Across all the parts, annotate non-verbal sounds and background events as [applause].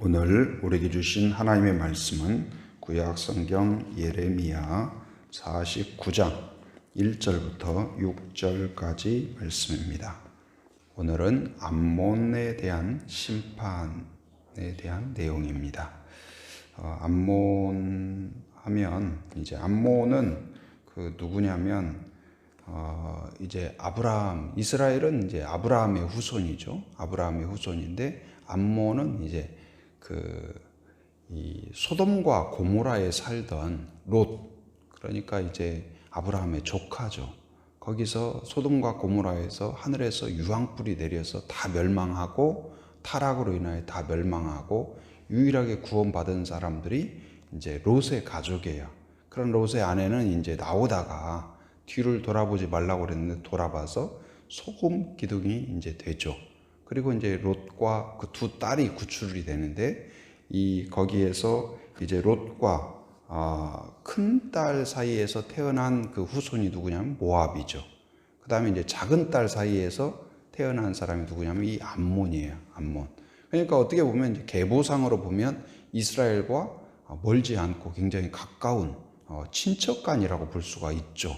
오늘 우리에게 주신 하나님의 말씀은 구약 성경 예레미야 49장 1절부터 6절까지 말씀입니다. 오늘은 암몬에 대한 심판에 대한 내용입니다. 어, 암몬 하면 이제 암몬은 그 누구냐면 어, 이제 아브라함 이스라엘은 이제 아브라함의 후손이죠. 아브라함의 후손인데 암몬은 이제 그 이 소돔과 고모라에 살던 롯 그러니까 이제 아브라함의 조카죠. 거기서 소돔과 고모라에서 하늘에서 유황불이 내려서 다 멸망하고 타락으로 인하여 다 멸망하고 유일하게 구원받은 사람들이 이제 롯의 가족이에요. 그런 롯의 아내는 이제 나오다가 뒤를 돌아보지 말라고 그랬는데 돌아봐서 소금 기둥이 이제 되죠. 그리고 이제 롯과 그 두 딸이 구출이 되는데 이 거기에서 이제 롯과 아, 큰 딸 사이에서 태어난 그 후손이 누구냐면 모압이죠. 그 다음에 이제 작은 딸 사이에서 태어난 사람이 누구냐면 이 암몬이에요. 암몬. 그러니까 어떻게 보면 계보상으로 보면 이스라엘과 멀지 않고 굉장히 가까운 어, 친척간이라고 볼 수가 있죠.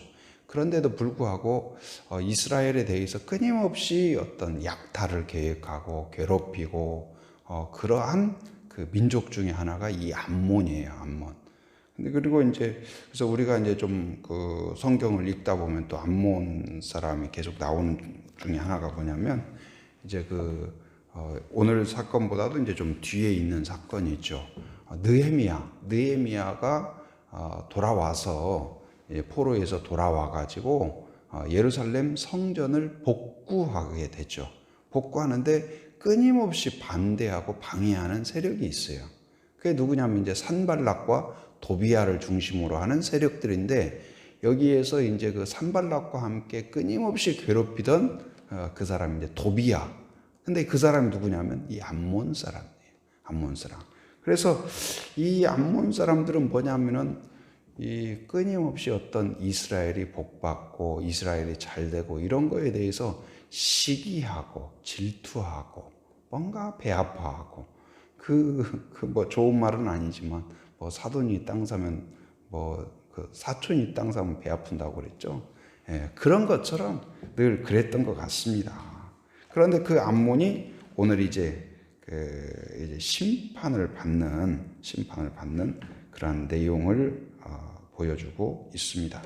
그런데도 불구하고 어, 이스라엘에 대해서 끊임없이 어떤 약탈을 계획하고 괴롭히고 어, 그러한 그 민족 중에 하나가 이 암몬이에요. 암몬. 근데 그리고 이제 그래서 우리가 이제 좀 그 성경을 읽다 보면 또 암몬 사람이 계속 나오는 중에 하나가 뭐냐면 이제 그 어, 오늘 사건보다도 이제 좀 뒤에 있는 사건이 있죠. 어, 느헤미야, 느헤미야가 어, 돌아와서 예, 포로에서 돌아와 가지고 어, 예루살렘 성전을 복구하게 되죠. 복구하는데 끊임없이 반대하고 방해하는 세력이 있어요. 그게 누구냐면 이제 산발락과 도비아를 중심으로 하는 세력들인데 여기에서 이제 그 산발락과 함께 끊임없이 괴롭히던 어, 그 사람이 이제 도비아. 근데 그 사람이 누구냐면 이 암몬 사람이에요. 암몬 사람. 그래서 이 암몬 사람들은 뭐냐면은 이 끊임없이 어떤 이스라엘이 복받고 이스라엘이 잘 되고 이런 거에 대해서 시기하고 질투하고 뭔가 배 아파하고 그 그 뭐 좋은 말은 아니지만 뭐 사돈이 땅 사면 뭐 그 사촌이 땅 사면 배 아픈다고 그랬죠. 예, 그런 것처럼 늘 그랬던 것 같습니다. 그런데 그 암몬이 오늘 이제 그 이제 심판을 받는 심판을 받는 그런 내용을 어, 보여주고 있습니다.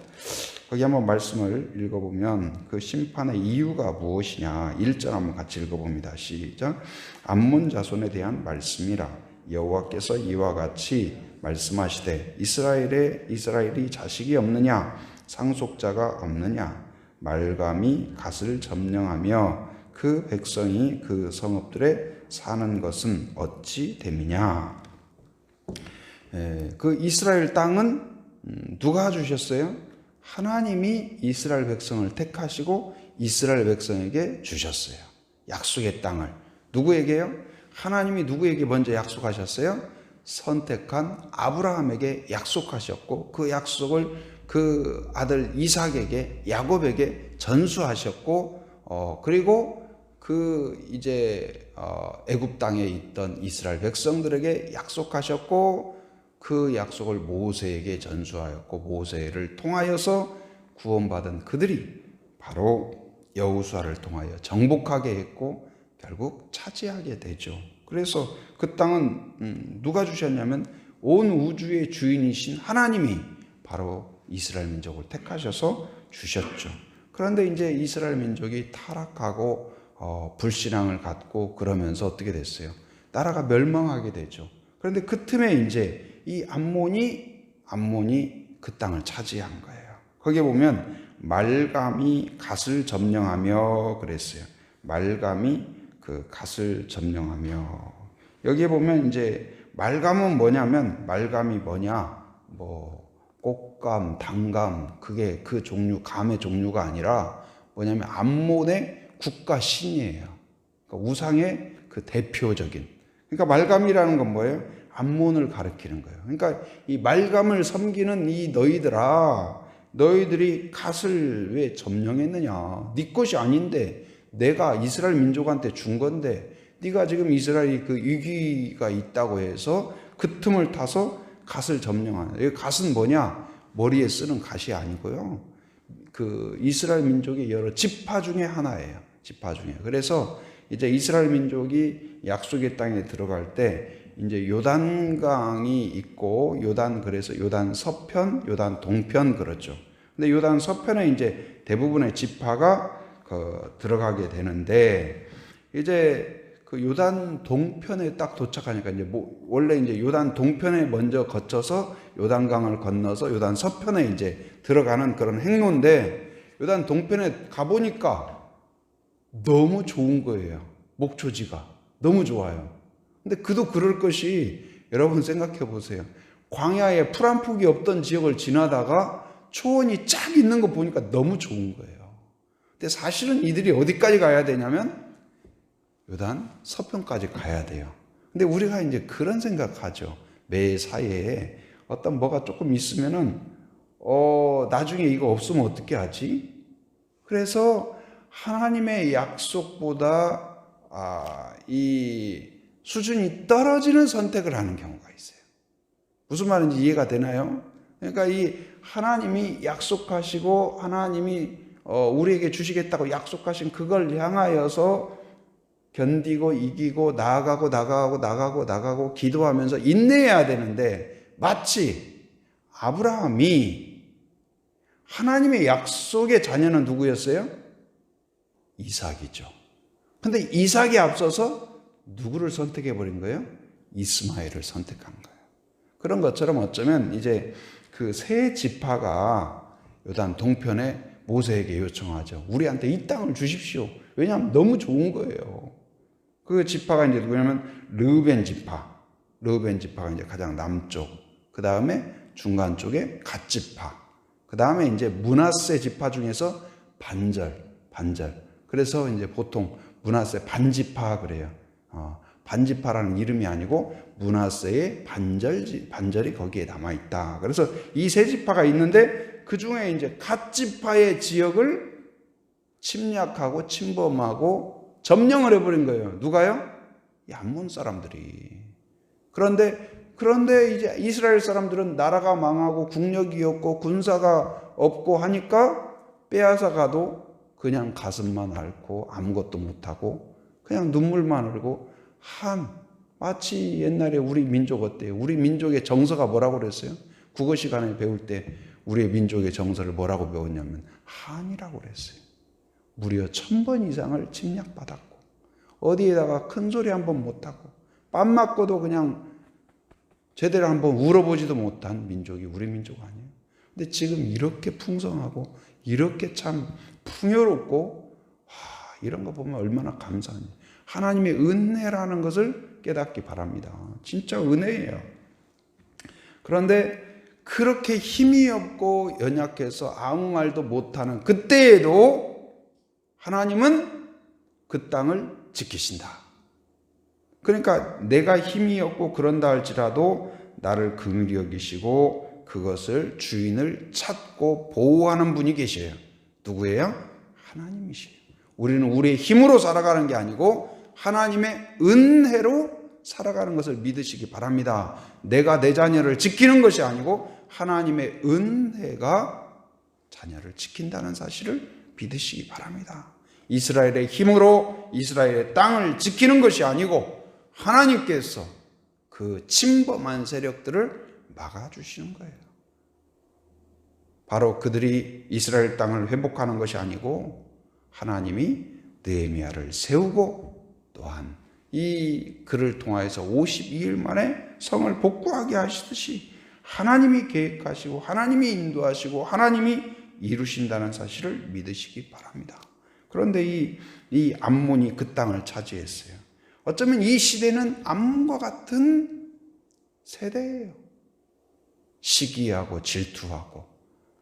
거기 한번 말씀을 읽어보면 그 심판의 이유가 무엇이냐 1절 한번 같이 읽어봅니다. 시작. 암몬 자손에 대한 말씀이라 여호와께서 이와 같이 말씀하시되 이스라엘에 이스라엘이 자식이 없느냐 상속자가 없느냐 말감이 갓을 점령하며 그 백성이 그 성읍들에 사는 것은 어찌 됨이냐 에, 그 이스라엘 땅은 음, 누가 주셨어요? 하나님이 이스라엘 백성을 택하시고 이스라엘 백성에게 주셨어요. 약속의 땅을. 누구에게요? 하나님이 누구에게 먼저 약속하셨어요? 선택한 아브라함에게 약속하셨고 그 약속을 그 아들 이삭에게 야곱에게 전수하셨고 어 그리고 그 이제 어 애굽 땅에 있던 이스라엘 백성들에게 약속하셨고 그 약속을 모세에게 전수하였고 모세를 통하여서 구원받은 그들이 바로 여우수아를 통하여 정복하게 했고 결국 차지하게 되죠. 그래서 그 땅은 누가 주셨냐면 온 우주의 주인이신 하나님이 바로 이스라엘 민족을 택하셔서 주셨죠. 그런데 이제 이스라엘 민족이 타락하고 어, 불신앙을 갖고 그러면서 어떻게 됐어요? 나라가 멸망하게 되죠. 그런데 그 틈에 이제 이 암몬이 암몬이 그 땅을 차지한 거예요. 거기에 보면 말감이 갓을 점령하며 그랬어요. 말감이 그 갓을 점령하며 여기에 보면 이제 말감은 뭐냐면 말감이 뭐냐 뭐 꽃감, 당감 그게 그 종류 감의 종류가 아니라 뭐냐면 암몬의 국가 신이에요. 그러니까 우상의 그 대표적인 그러니까 말감이라는 건 뭐예요? 암몬을 가리키는 거예요. 그러니까 이 말감을 섬기는 이 너희들아, 너희들이 갓을 왜 점령했느냐? 네 것이 아닌데 내가 이스라엘 민족한테 준 건데 네가 지금 이스라엘이 그 위기가 있다고 해서 그 틈을 타서 갓을 점령하는. 이 갓은 뭐냐? 머리에 쓰는 갓이 아니고요. 그 이스라엘 민족의 여러 지파 중에 하나예요. 지파 중에. 그래서 이제 이스라엘 민족이 약속의 땅에 들어갈 때 이제 요단강이 있고 요단 그래서 요단 서편, 요단 동편 그렇죠. 근데 요단 서편에 이제 대부분의 지파가 그 들어가게 되는데 이제 그 요단 동편에 딱 도착하니까 이제 뭐 원래 이제 요단 동편에 먼저 거쳐서 요단강을 건너서 요단 서편에 이제 들어가는 그런 행로인데 요단 동편에 가 보니까 너무 좋은 거예요. 목초지가 너무 좋아요. 근데 그도 그럴 것이 여러분 생각해 보세요. 광야에 풀 한 폭이 없던 지역을 지나다가 초원이 쫙 있는 거 보니까 너무 좋은 거예요. 근데 사실은 이들이 어디까지 가야 되냐면 요단 서편까지 가야 돼요. 근데 우리가 이제 그런 생각하죠. 매 사이에 어떤 뭐가 조금 있으면은 어 나중에 이거 없으면 어떻게 하지? 그래서 하나님의 약속보다 아, 이 수준이 떨어지는 선택을 하는 경우가 있어요. 무슨 말인지 이해가 되나요? 그러니까 이 하나님이 약속하시고 하나님이 어, 우리에게 주시겠다고 약속하신 그걸 향하여서 견디고 이기고 나아가고 나가고 나가고 나가고 기도하면서 인내해야 되는데 마치 아브라함이 하나님의 약속의 자녀는 누구였어요? 이삭이죠. 근데 이삭이 앞서서 누구를 선택해 버린 거예요? 이스마엘을 선택한 거예요. 그런 것처럼 어쩌면 이제 그 세 지파가 요단 동편에 모세에게 요청하죠. 우리한테 이 땅을 주십시오. 왜냐하면 너무 좋은 거예요. 그 지파가 이제 누구냐면 르벤 지파. 르벤 지파가 이제 가장 남쪽. 그 다음에 중간 쪽에 갓 지파. 그 다음에 이제 문하세 지파 중에서 반절, 반절. 그래서 이제 보통 문하세 반지파 그래요. 어, 반지파라는 이름이 아니고 문하세의 반절 반절이 거기에 남아 있다. 그래서 이 세 지파가 있는데 그 중에 이제 갓 지파의 지역을 침략하고 침범하고 점령을 해버린 거예요. 누가요? 이 암몬 사람들이. 그런데 그런데 이제 이스라엘 사람들은 나라가 망하고 국력이 없고 군사가 없고 하니까 빼앗아 가도 그냥 가슴만 앓고 아무것도 못하고 그냥 눈물만 흘고 한 마치 옛날에 우리 민족 어때요? 우리 민족의 정서가 뭐라고 그랬어요? 국어 시간에 배울 때 우리의 민족의 정서를 뭐라고 배웠냐면 한이라고 그랬어요. 무려 천 번 이상을 침략받았고 어디에다가 큰 소리 한 번 못하고 빰 맞고도 그냥 제대로 한번 울어보지도 못한 민족이 우리 민족 아니에요. 근데 지금 이렇게 풍성하고 이렇게 참 풍요롭고 하, 이런 거 보면 얼마나 감사한지 하나님의 은혜라는 것을 깨닫기 바랍니다. 진짜 은혜예요. 그런데 그렇게 힘이 없고 연약해서 아무 말도 못하는 그때에도 하나님은 그 땅을 지키신다. 그러니까 내가 힘이 없고 그런다 할지라도 나를 긍휼히 여기시고 그것을 주인을 찾고 보호하는 분이 계셔요. 누구예요? 하나님이시에요. 우리는 우리의 힘으로 살아가는 게 아니고 하나님의 은혜로 살아가는 것을 믿으시기 바랍니다. 내가 내 자녀를 지키는 것이 아니고 하나님의 은혜가 자녀를 지킨다는 사실을 믿으시기 바랍니다. 이스라엘의 힘으로 이스라엘의 땅을 지키는 것이 아니고 하나님께서 그 침범한 세력들을 막아주시는 거예요. 바로 그들이 이스라엘 땅을 회복하는 것이 아니고 하나님이 느헤미야를 세우고 또한 이 글을 통하여서 52일 만에 성을 복구하게 하시듯이 하나님이 계획하시고 하나님이 인도하시고 하나님이 이루신다는 사실을 믿으시기 바랍니다. 그런데 이, 이 암몬이 그 땅을 차지했어요. 어쩌면 이 시대는 암몬과 같은 세대예요. 시기하고 질투하고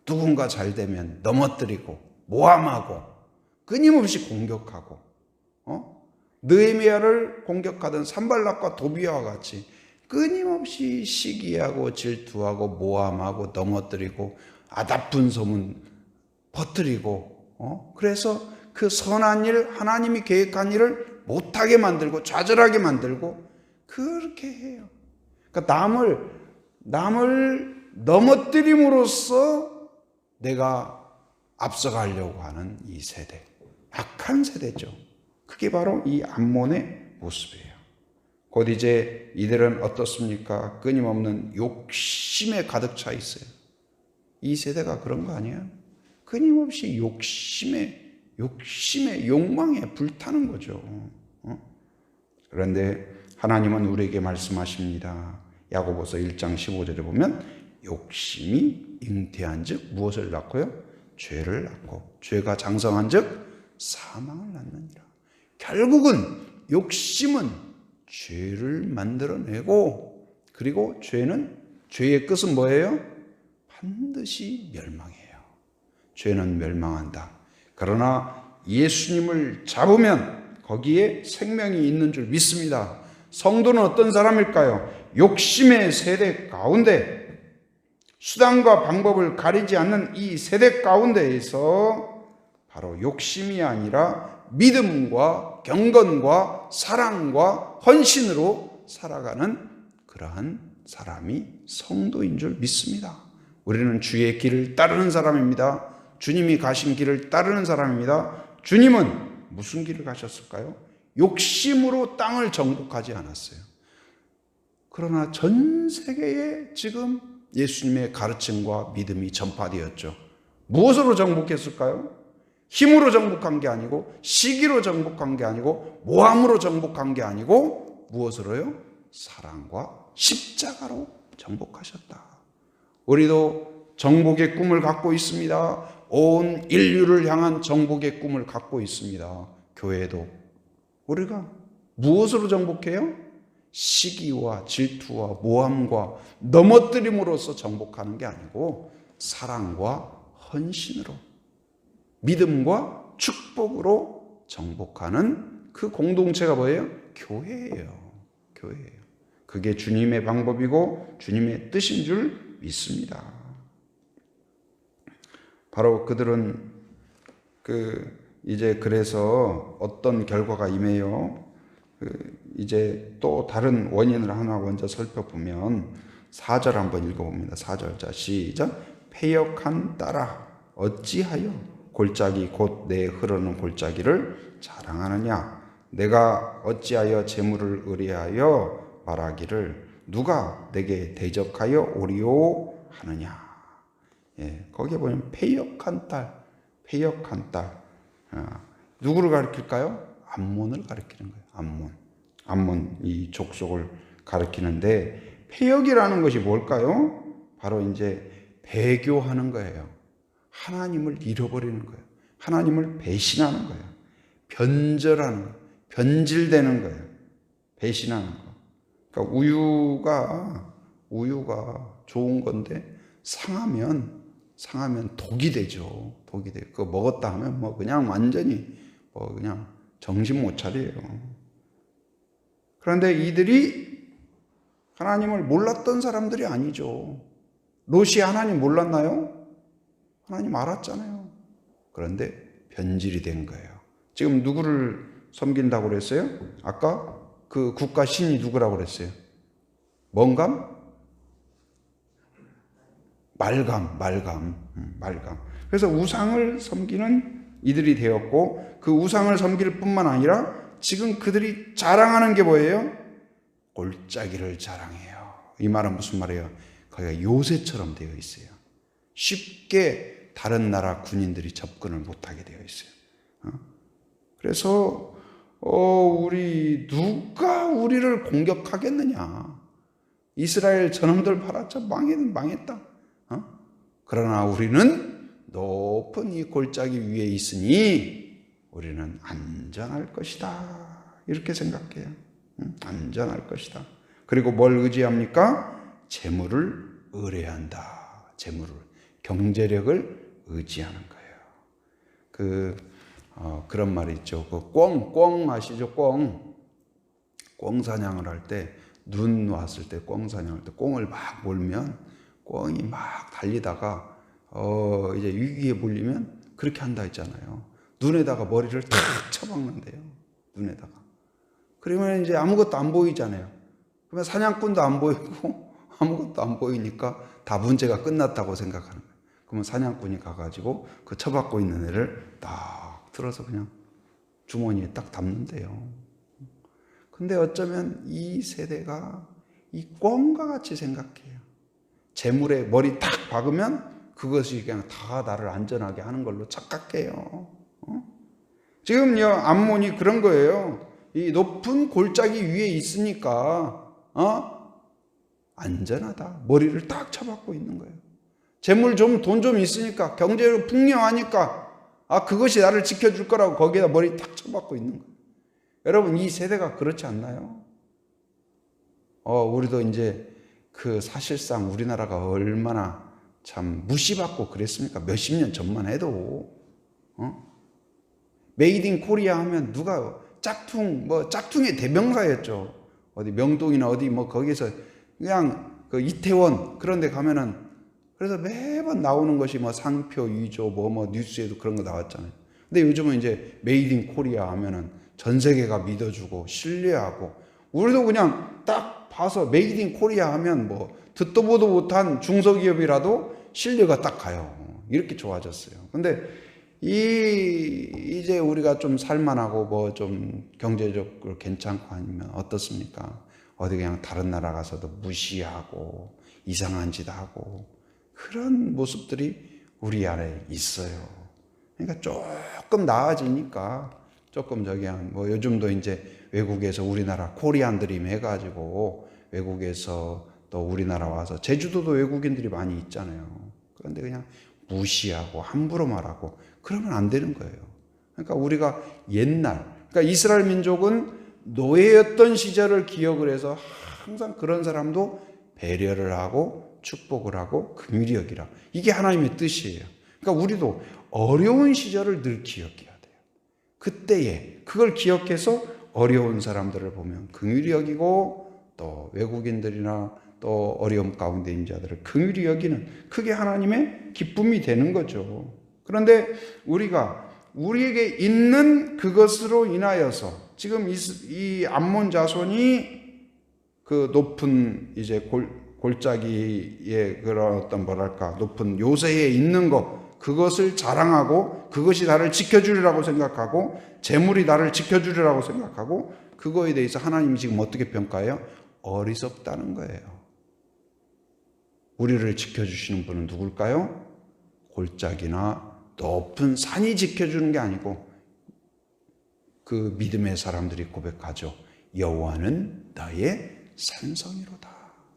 누군가 잘 되면 넘어뜨리고 모함하고 끊임없이 공격하고 어? 느헤미야를 공격하던 산발락과 도비아와 같이 끊임없이 시기하고 질투하고 모함하고 넘어뜨리고 아다픈 소문 퍼뜨리고 어? 그래서 그 선한 일 하나님이 계획한 일을 못하게 만들고 좌절하게 만들고 그렇게 해요. 그러니까 남을 남을 넘어뜨림으로써 내가 앞서가려고 하는 이 세대. 악한 세대죠. 그게 바로 이 암몬의 모습이에요. 곧 이제 이들은 어떻습니까? 끊임없는 욕심에 가득 차 있어요. 이 세대가 그런 거 아니에요? 끊임없이 욕심에, 욕심에, 욕망에 불타는 거죠. 어? 그런데 하나님은 우리에게 말씀하십니다. 야고보서 1장 15절에 보면 욕심이 잉태한 즉 무엇을 낳고요? 죄를 낳고 죄가 장성한 즉 사망을 낳느니라. 결국은 욕심은 죄를 만들어내고 그리고 죄는 죄의 끝은 뭐예요? 반드시 멸망해요. 죄는 멸망한다. 그러나 예수님을 잡으면 거기에 생명이 있는 줄 믿습니다. 성도는 어떤 사람일까요? 욕심의 세대 가운데 수단과 방법을 가리지 않는 이 세대 가운데에서 바로 욕심이 아니라 믿음과 경건과 사랑과 헌신으로 살아가는 그러한 사람이 성도인 줄 믿습니다. 우리는 주의 길을 따르는 사람입니다. 주님이 가신 길을 따르는 사람입니다. 주님은 무슨 길을 가셨을까요? 욕심으로 땅을 정복하지 않았어요. 그러나 전 세계에 지금 예수님의 가르침과 믿음이 전파되었죠. 무엇으로 정복했을까요? 힘으로 정복한 게 아니고 시기로 정복한 게 아니고 모함으로 정복한 게 아니고 무엇으로요? 사랑과 십자가로 정복하셨다. 우리도 정복의 꿈을 갖고 있습니다. 온 인류를 향한 정복의 꿈을 갖고 있습니다. 교회도 우리가 무엇으로 정복해요? 시기와 질투와 모함과 넘어뜨림으로써 정복하는 게 아니고 사랑과 헌신으로 믿음과 축복으로 정복하는 그 공동체가 뭐예요? 교회예요. 교회예요. 그게 주님의 방법이고 주님의 뜻인 줄 믿습니다. 바로 그들은 그 이제 그래서 어떤 결과가 임해요. 그 이제 또 다른 원인을 하나 먼저 살펴보면 4절 한번 읽어봅니다. 4절 자 시작 폐역한 딸아 어찌하여 골짜기 곧 내 흐르는 골짜기를 자랑하느냐 내가 어찌하여 재물을 의뢰하여 말하기를 누가 내게 대적하여 오리오 하느냐 예, 거기에 보면 폐역한 딸 폐역한 딸 아, 누구를 가리킬까요? 암몬을 가리키는 거예요. 암몬 암몬 이 족속을 가리키는데 폐역이라는 것이 뭘까요? 바로 이제 배교하는 거예요. 하나님을 잃어버리는 거예요. 하나님을 배신하는 거예요. 변절하는 거예요. 변질되는 거예요. 배신하는 거. 그러니까 우유가 우유가 좋은 건데 상하면 상하면 독이 되죠. 독이 돼. 그거 먹었다 하면 뭐 그냥 완전히 뭐 그냥 정신 못 차려요. 그런데 이들이 하나님을 몰랐던 사람들이 아니죠. 롯이 하나님 몰랐나요? 하나님 알았잖아요. 그런데 변질이 된 거예요. 지금 누구를 섬긴다고 그랬어요? 아까 그 국가 신이 누구라고 그랬어요? 뭔감? 말감, 말감, 음, 말감. 그래서 우상을 섬기는 이들이 되었고 그 우상을 섬길 뿐만 아니라 지금 그들이 자랑하는 게 뭐예요? 골짜기를 자랑해요. 이 말은 무슨 말이에요? 거기가 요새처럼 되어 있어요. 쉽게 다른 나라 군인들이 접근을 못하게 되어 있어요. 어? 그래서 어, 우리 누가 우리를 공격하겠느냐? 이스라엘 저놈들 팔았자 망했, 망했다. 어? 그러나 우리는 높은 이 골짜기 위에 있으니 우리는 안전할 것이다. 이렇게 생각해요. 응? 안전할 것이다. 그리고 뭘 의지합니까? 재물을 의뢰한다. 재물을 경제력을 의지하는 거예요. 그 어, 그런 말이 있죠. 그 꿩, 꿩 아시죠? 꿩. 꿩 사냥을 할 때, 눈 왔을 때, 꿩 사냥할 때, 꿩을 막 몰면, 꿩이 막 달리다가, 어, 이제 위기에 몰리면 그렇게 한다 했잖아요. 눈에다가 머리를 탁 쳐박는데요. 눈에다가. 그러면 이제 아무것도 안 보이잖아요. 그러면 사냥꾼도 안 보이고 [laughs] 아무것도 안 보이니까 다 문제가 끝났다고 생각하는. 그러면 사냥꾼이 가가지고 그 처박고 있는 애를 딱 들어서 그냥 주머니에 딱 담는데요. 근데 어쩌면 이 세대가 이 꿩과 같이 생각해요. 재물에 머리 딱 박으면 그것이 그냥 다 나를 안전하게 하는 걸로 착각해요. 어? 지금요 암몬이 그런 거예요. 이 높은 골짜기 위에 있으니까 어? 안전하다. 머리를 딱 쳐박고 있는 거예요. 재물 좀 돈 좀 있으니까 경제로 풍요하니까 아 그것이 나를 지켜줄 거라고 거기에다 머리 딱 쳐박고 있는 거예요. 여러분 이 세대가 그렇지 않나요? 어 우리도 이제 그 사실상 우리나라가 얼마나 참 무시받고 그랬습니까? 몇십 년 전만 해도 어? 메이드 인 코리아 하면 누가 짝퉁 뭐 짝퉁의 대명사였죠. 어디 명동이나 어디 뭐 거기서 그냥 그 이태원 그런 데 가면은 그래서 매번 나오는 것이 뭐 상표 위조 뭐 뭐 뉴스에도 그런 거 나왔잖아요. 근데 요즘은 이제 메이드 인 코리아 하면은 전 세계가 믿어주고 신뢰하고 우리도 그냥 딱 봐서 메이드 인 코리아 하면 뭐 듣도 보도 못한 중소기업이라도 신뢰가 딱 가요. 이렇게 좋아졌어요. 근데 이 이제 우리가 좀 살만하고 뭐 좀 경제적으로 괜찮고 아니면 어떻습니까? 어디 그냥 다른 나라 가서도 무시하고 이상한 짓 하고 그런 모습들이 우리 안에 있어요. 그러니까 조금 나아지니까 조금 저기 한뭐 요즘도 이제 외국에서 우리나라 코리안들이 해가지고 외국에서 또 우리나라 와서 제주도도 외국인들이 많이 있잖아요. 그런데 그냥 무시하고 함부로 말하고 그러면 안 되는 거예요. 그러니까 우리가 옛날, 그러니까 이스라엘 민족은 노예였던 시절을 기억을 해서 항상 그런 사람도 배려를 하고 축복을 하고 긍휼히 여기라. 이게 하나님의 뜻이에요. 그러니까 우리도 어려운 시절을 늘 기억해야 돼요. 그때에 그걸 기억해서 어려운 사람들을 보면 긍휼히 여기고 또 외국인들이나 또 어려움 가운데 있는 자들을 긍휼히 여기는 그게 하나님의 기쁨이 되는 거죠. 그런데 우리가 우리에게 있는 그것으로 인하여서 지금 이, 이 암몬 자손이 그 높은 이제 골, 골짜기에 그런 어떤 뭐랄까 높은 요새에 있는 것 그것을 자랑하고 그것이 나를 지켜주리라고 생각하고 재물이 나를 지켜주리라고 생각하고 그거에 대해서 하나님이 지금 어떻게 평가해요? 어리석다는 거예요. 우리를 지켜주시는 분은 누굴까요? 골짜기나 높은 산이 지켜주는 게 아니고 그 믿음의 사람들이 고백하죠. 여호와는 나의 산성이로다.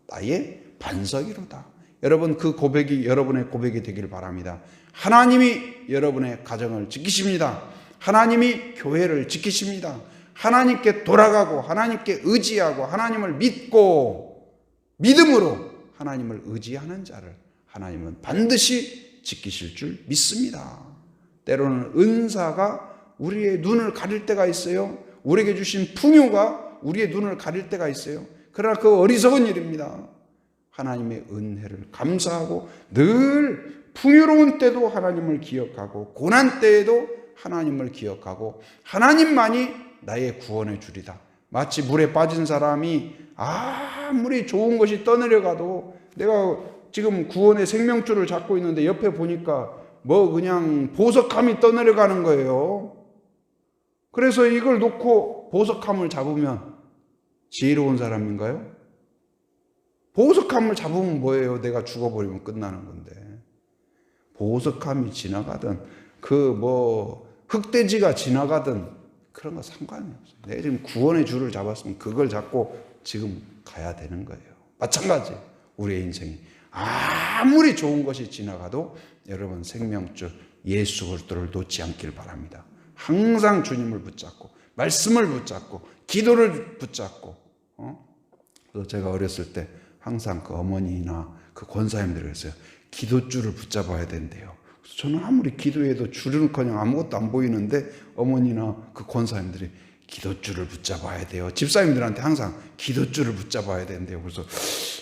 나의 반석이로다. 여러분 그 고백이 여러분의 고백이 되길 바랍니다. 하나님이 여러분의 가정을 지키십니다. 하나님이 교회를 지키십니다. 하나님께 돌아가고 하나님께 의지하고 하나님을 믿고 믿음으로 하나님을 의지하는 자를 하나님은 반드시 지키실 줄 믿습니다. 때로는 은사가 우리의 눈을 가릴 때가 있어요. 우리에게 주신 풍요가 우리의 눈을 가릴 때가 있어요. 그러나 그 어리석은 일입니다. 하나님의 은혜를 감사하고 늘 풍요로운 때도 하나님을 기억하고 고난 때에도 하나님을 기억하고 하나님만이 나의 구원의 줄이다. 마치 물에 빠진 사람이 아무리 좋은 것이 떠내려가도 내가 지금 구원의 생명줄을 잡고 있는데 옆에 보니까 뭐 그냥 보석함이 떠내려가는 거예요. 그래서 이걸 놓고 보석함을 잡으면 지혜로운 사람인가요? 보석함을 잡으면 뭐예요? 내가 죽어버리면 끝나는 건데. 보석함이 지나가든 그 뭐 흑돼지가 지나가든 그런 거 상관이 없어요. 내가 지금 구원의 줄을 잡았으면 그걸 잡고 지금 가야 되는 거예요. 마찬가지 우리의 인생이 아무리 좋은 것이 지나가도 여러분 생명줄 예수 그리스도를 놓지 않길 바랍니다. 항상 주님을 붙잡고 말씀을 붙잡고 기도를 붙잡고 어? 그래서 제가 어렸을 때 항상 그 어머니나 그 권사님들이 그랬어요. 기도줄을 붙잡아야 된대요. 저는 아무리 기도해도 줄은커녕 아무것도 안 보이는데 어머니나 그 권사님들이 기도줄을 붙잡아야 돼요. 집사님들한테 항상 기도줄을 붙잡아야 된대요. 그래서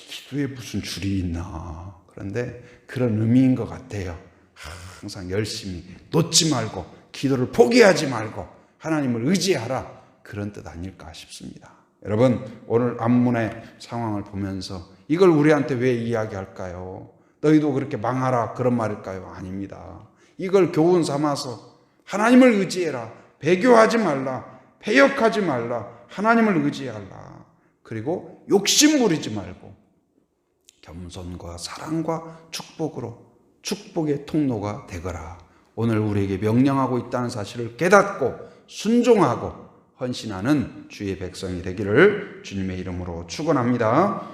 기도에 무슨 줄이 있나. 그런데 그런 의미인 것 같아요. 항상 열심히 놓지 말고 기도를 포기하지 말고 하나님을 의지하라. 그런 뜻 아닐까 싶습니다. 여러분, 오늘 암문의 상황을 보면서 이걸 우리한테 왜 이야기할까요? 너희도 그렇게 망하라 그런 말일까요? 아닙니다. 이걸 교훈 삼아서 하나님을 의지해라. 배교하지 말라. 배역하지 말라. 하나님을 의지하라. 그리고 욕심 부리지 말고 겸손과 사랑과 축복으로 축복의 통로가 되거라. 오늘 우리에게 명령하고 있다는 사실을 깨닫고 순종하고 헌신하는 주의 백성이 되기를 주님의 이름으로 축원합니다.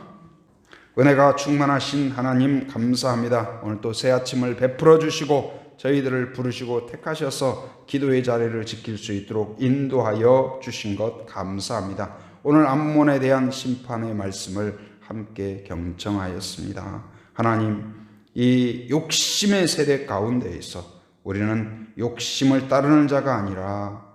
은혜가 충만하신 하나님 감사합니다. 오늘 또 새 아침을 베풀어 주시고 저희들을 부르시고 택하셔서 기도의 자리를 지킬 수 있도록 인도하여 주신 것 감사합니다. 오늘 암몬에 대한 심판의 말씀을 함께 경청하였습니다. 하나님, 이 욕심의 세대 가운데에서 우리는 욕심을 따르는 자가 아니라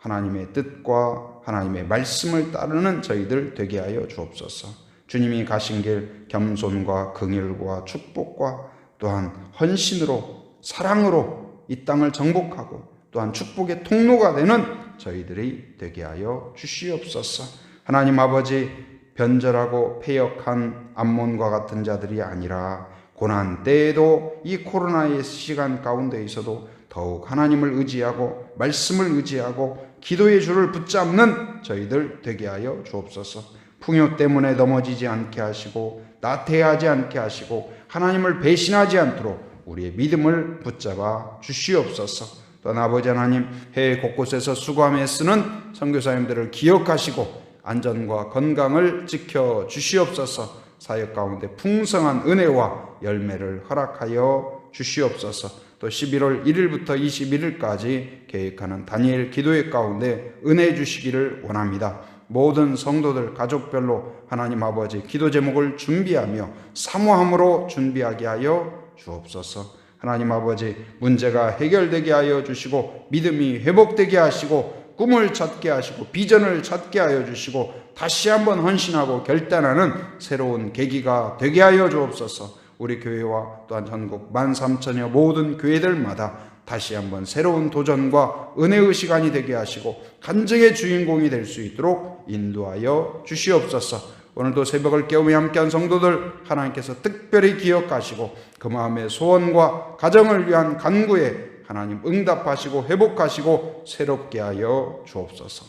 하나님의 뜻과 하나님의 말씀을 따르는 저희들 되게 하여 주옵소서. 주님이 가신 길 겸손과 긍휼과 축복과 또한 헌신으로 사랑으로 이 땅을 정복하고 또한 축복의 통로가 되는 저희들이 되게 하여 주시옵소서. 하나님 아버지 변절하고 폐역한 암몬과 같은 자들이 아니라 고난 때에도 이 코로나의 시간 가운데 있어도 더욱 하나님을 의지하고 말씀을 의지하고 기도의 줄을 붙잡는 저희들 되게 하여 주옵소서. 풍요 때문에 넘어지지 않게 하시고 나태하지 않게 하시고 하나님을 배신하지 않도록 우리의 믿음을 붙잡아 주시옵소서. 또한 아버지 하나님 해외 곳곳에서 수고하며 쓰는 선교사님들을 기억하시고 안전과 건강을 지켜 주시옵소서. 사역 가운데 풍성한 은혜와 열매를 허락하여 주시옵소서. 또 11월 1일부터 21일까지 계획하는 다니엘 기도회 가운데 은혜 주시기를 원합니다. 모든 성도들 가족별로 하나님 아버지 기도 제목을 준비하며 사모함으로 준비하게 하여 주옵소서. 하나님 아버지 문제가 해결되게 하여 주시고 믿음이 회복되게 하시고 꿈을 찾게 하시고 비전을 찾게 하여 주시고 다시 한번 헌신하고 결단하는 새로운 계기가 되게 하여 주옵소서. 우리 교회와 또한 전국 만 삼천여 모든 교회들마다 다시 한번 새로운 도전과 은혜의 시간이 되게 하시고 간증의 주인공이 될 수 있도록 인도하여 주시옵소서. 오늘도 새벽을 깨우며 함께한 성도들 하나님께서 특별히 기억하시고 그 마음의 소원과 가정을 위한 간구에 하나님 응답하시고 회복하시고 새롭게 하여 주옵소서.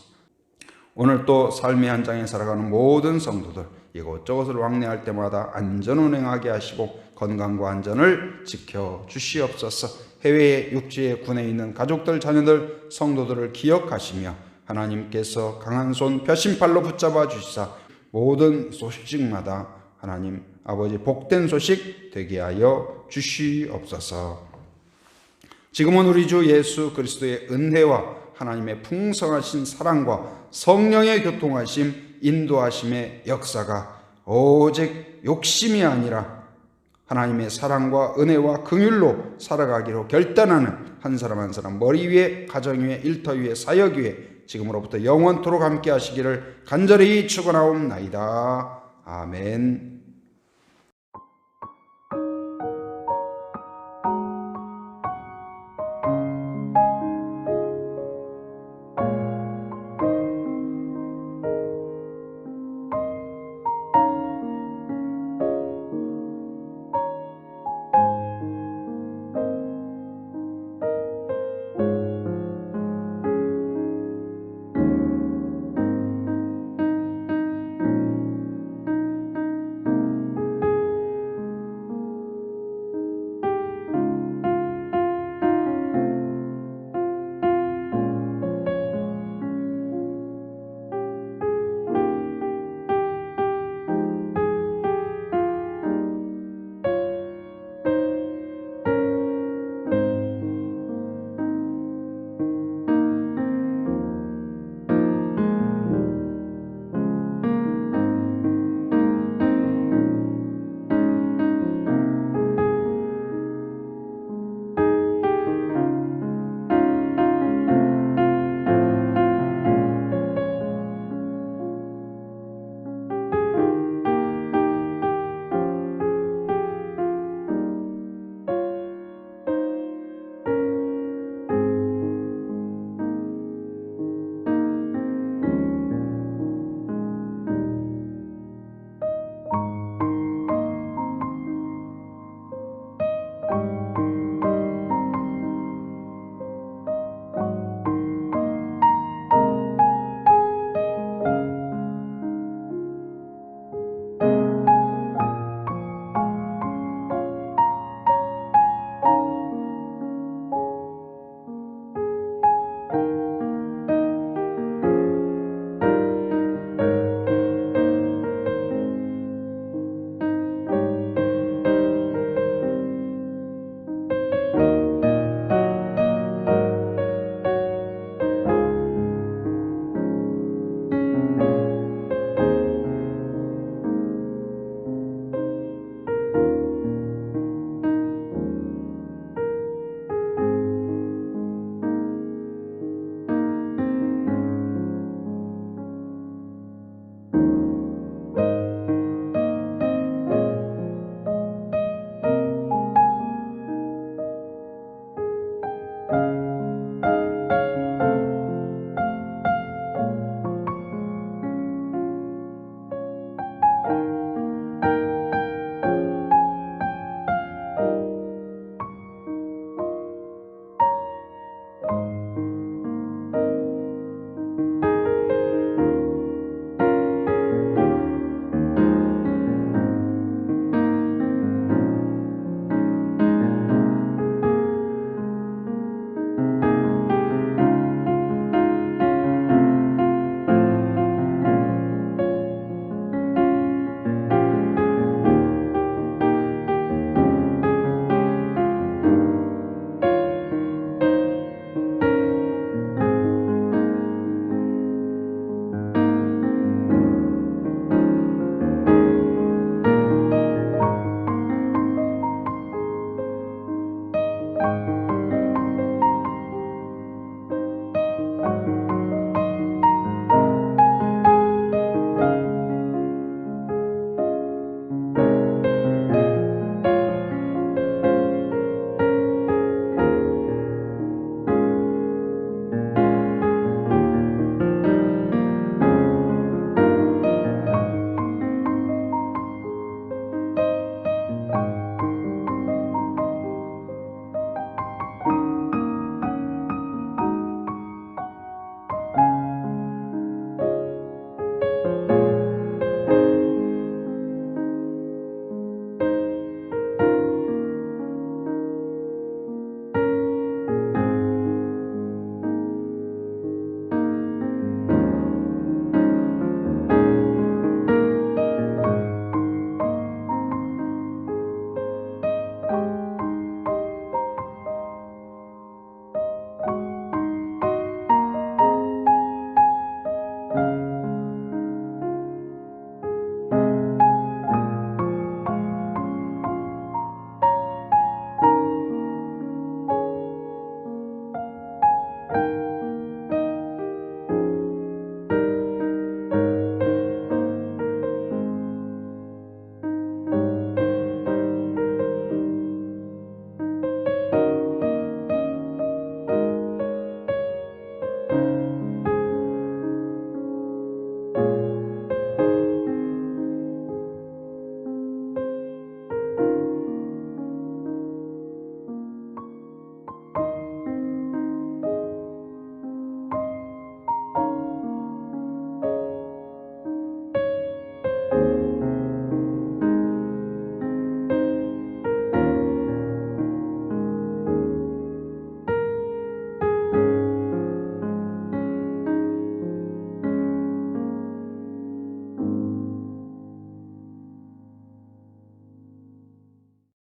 오늘 또 삶의 현장에 살아가는 모든 성도들 이곳저곳을 왕래할 때마다 안전 운행하게 하시고 건강과 안전을 지켜 주시옵소서. 해외에 육지에 군에 있는 가족들 자녀들 성도들을 기억하시며 하나님께서 강한 손 펴신팔로 붙잡아 주시사 모든 소식마다 하나님 아버지 복된 소식 되게 하여 주시옵소서. 지금은 우리 주 예수 그리스도의 은혜와 하나님의 풍성하신 사랑과 성령의 교통하심, 인도하심의 역사가 오직 욕심이 아니라 하나님의 사랑과 은혜와 긍휼로 살아가기로 결단하는 한 사람 한 사람 머리 위에 가정 위에 일터 위에 사역 위에 지금으로부터 영원토록 함께 하시기를 간절히 축원하옵나이다. 아멘.